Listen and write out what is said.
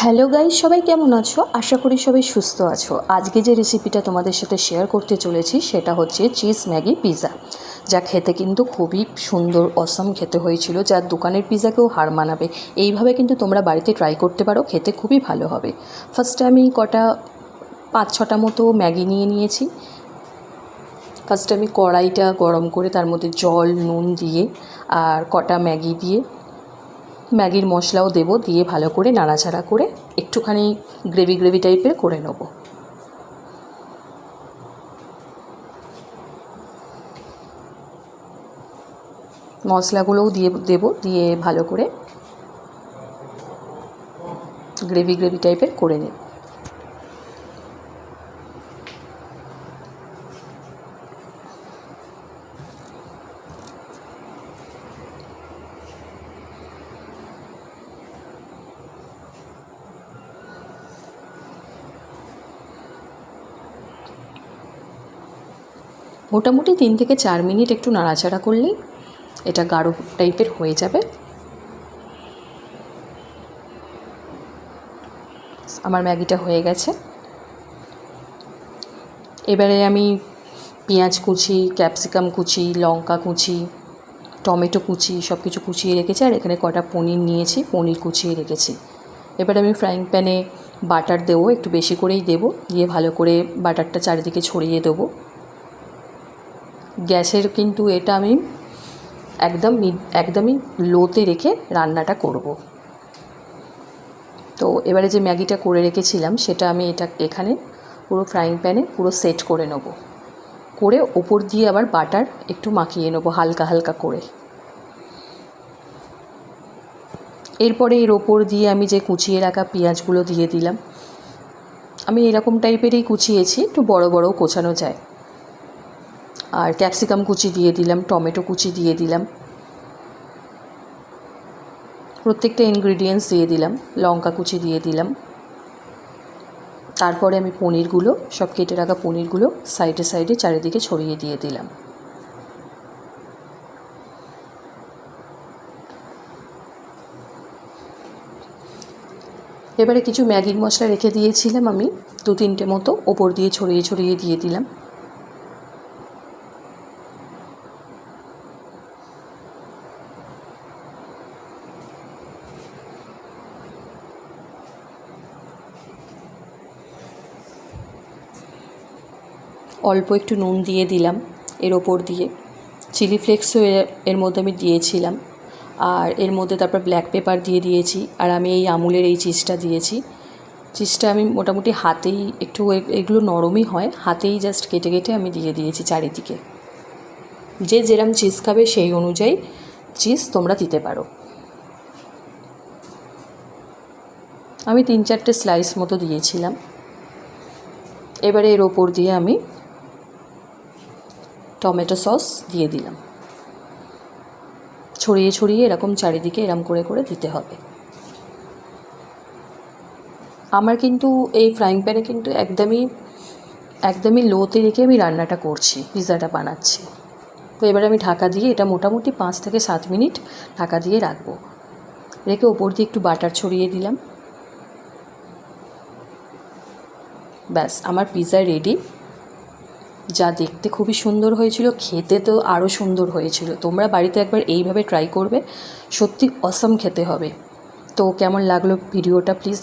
Hello guys, সবাই কেমন আছো? আশা করি সবাই সুস্থ আছো। আজকে যে রেসিপিটা তোমাদের সাথে শেয়ার করতে চলেছি, সেটা হচ্ছে চিজ ম্যাগি পিৎজা যা খেতে কিন্তু খুবই সুন্দর অসম খেতে হয়েছিল। যা দোকানের পিৎজাকেও হার মানাবে। এইভাবে কিন্তু তোমরা বাড়িতে ট্রাই করতে পারো, খেতে খুবই ভালো হবে। ফার্স্টে আমি কটা, পাঁচ ছটা মতো ম্যাগি নিয়ে নিয়েছি। ফার্স্টে আমি কড়াইটা গরম করে তার মধ্যে জল, নুন দিয়ে আর কটা ম্যাগি দিয়ে ম্যাগির মশলাও দেব, দিয়ে ভালো করে নাড়াচাড়া করে একটুখানি গ্রেভি গ্রেভি টাইপের করে নেব। মশলাগুলোও দিয়ে দেব, দিয়ে ভালো করে গ্রেভি গ্রেভি টাইপের করে নেব। মোটামুটি তিন থেকে চার মিনিট একটু নাড়াচাড়া করলেই এটা গাঢ় টাইপের হয়ে যাবে। আমার ম্যাগিটা হয়ে গেছে। এবারে আমি পেঁয়াজ কুচি, ক্যাপসিকাম কুচি, লঙ্কা কুচি, টমেটো কুচি সব কিছু কুচিয়ে রেখেছি আর এখানে কটা পনির নিয়েছি, পনির কুচিয়ে রেখেছি। এবারে আমি ফ্রাইং প্যানে বাটার দেবো, একটু বেশি করেই দেবো, দিয়ে ভালো করে বাটারটা চারিদিকে ছড়িয়ে দেবো। গ্যাসের কিন্তু এটা আমি একদম একদমই লোতে রেখে রান্নাটা করব। তো এবারে যে ম্যাগিটা করে রেখেছিলাম, সেটা আমি এটা এখানে পুরো ফ্রাইং প্যানে পুরো সেট করে নেব। করে ওপর দিয়ে আবার বাটার একটু মাখিয়ে নেব হালকা হালকা করে। এরপরে এর ওপর দিয়ে আমি যে কুচিয়ে রাখা পেঁয়াজগুলো দিয়ে দিলাম, আমি এরকম টাইপেরই কুচিয়েছি, একটু বড়, বড়ও কোচানো যায়। আর ক্যাপসিকাম কুচি দিয়ে দিলাম, টমেটো কুচি দিয়ে দিলাম। প্রত্যেকটা ইনগ্রিডিয়েন্টস দিয়ে দিলাম, লঙ্কা কুচি দিয়ে দিলাম। তারপরে আমি পনিরগুলো, সব কেটে রাখা পনিরগুলো সাইডে সাইডে চারিদিকে ছড়িয়ে দিয়ে দিলাম। এবারে কিছু ম্যাগির মশলা রেখে দিয়েছিলাম আমি দু তিনটে মতো, ওপর দিয়ে ছড়িয়ে ছড়িয়ে দিয়ে দিলাম। অল্প একটু নুন দিয়ে দিলাম এর ওপর দিয়ে। চিলি ফ্লেক্সও এর মধ্যে আমি দিয়েছিলাম। আর এর মধ্যে তারপর ব্ল্যাক পেপার দিয়ে দিয়েছি। আর আমি এই আমুলের এই চিজটা দিয়েছি। চিজটা আমি মোটামুটি হাতেই একটু এগুলো নরমই হয়, হাতেই জাস্ট কেটে কেটে আমি দিয়ে দিয়েছি চারিদিকে। যে যেরম চিজ খাবে সেই অনুযায়ী চিজ তোমরা দিতে পারো। আমি তিন চারটে স্লাইস মতো দিয়েছিলাম। এবারে এর ওপর দিয়ে আমি টমেটো সস দিয়ে দিলাম। ছড়িয়ে ছড়িয়ে এরকম চারিদিকে এরম করে করে দিতে হবে। আমার কিন্তু এই ফ্রাইং প্যানে কিন্তু একদমই একদমই লোতে রেখে আমি রান্নাটা করছি, পিৎজাটা বানাচ্ছি। তো এবার আমি ঢাকা দিয়ে এটা মোটামুটি পাঁচ থেকে সাত মিনিট ঢাকা দিয়ে রাখব। রেখে ওপর দিয়ে একটু বাটার ছড়িয়ে দিলাম। ব্যাস, আমার পিৎজা রেডি যা দেখতে খুবই সুন্দর হয়েছিল, খেতে তো আরও সুন্দর হয়েছিল। তোমরা বাড়িতে একবার এইভাবে ট্রাই করবে, সত্যি অসম খেতে হবে। তো কেমন লাগল ভিডিওটা প্লিজ